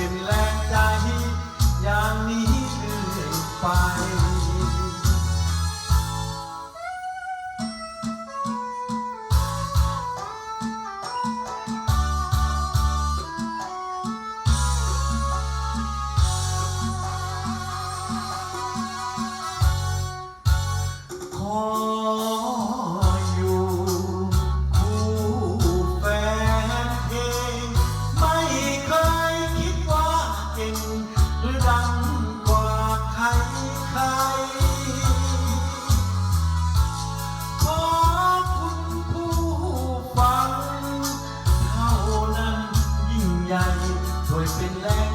in love.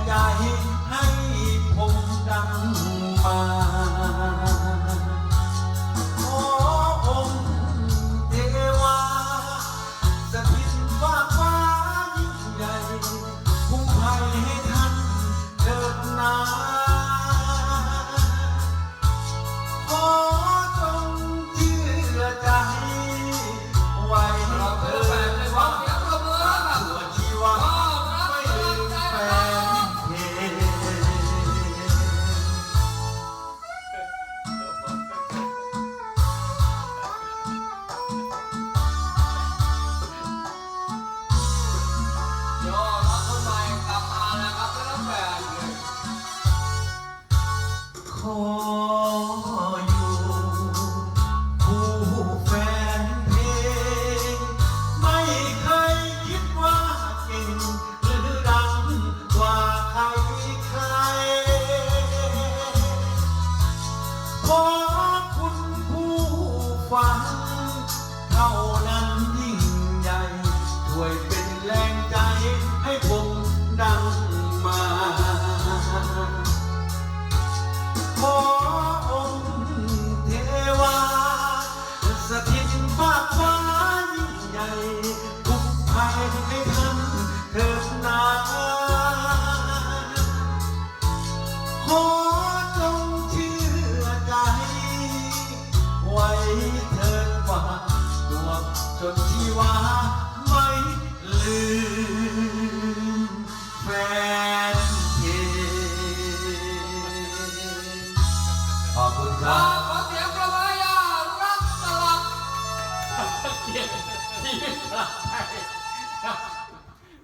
ใจให้ผมดังมา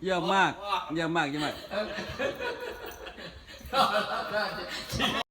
เยอะมาก เยอะมากเยอะมาก